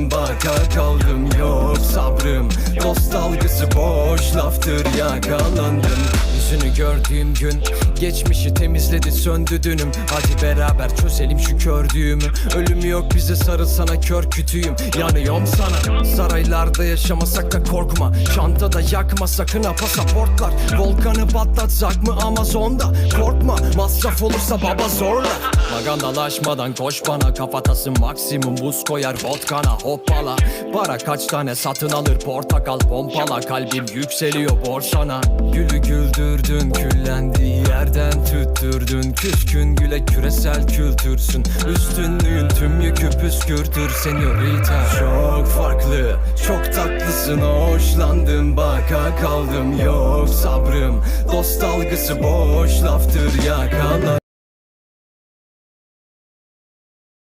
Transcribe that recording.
hoşlandım Baka kaldım yok sabrım. Dost algısı boş laftır yakalandım. Yüzünü gördüğüm gün Geçmişi temizledi söndü dünüm. Hadi beraber çözelim şu kördüğümü Ölüm yok bize sarıl sana kör kütüğüm. Yanıyorum sana Saraylarda yaşamasak da korkma. Çantada yakma sakın ha pasaportlar. Volkanı patlatsak mı Amazon'da? Korkma masraf olursa baba zorla Magandalaşmadan koş bana. Kafatası maksimum buz koyar vodkana. Hoppala Para kaç tane satın alır? Portakal pompala Kalbim yükseliyor borsana. Gülü güldürdün küllendiği yerden tüttürdün. Küskün güle küresel kültürsün. Üstünlüğün tüm yükü püskürtür senyorita Çok farklı çok tatlısın. Hoşlandım Baka kaldım. Yok sabrım Dost algısı boş laftır. Yakalan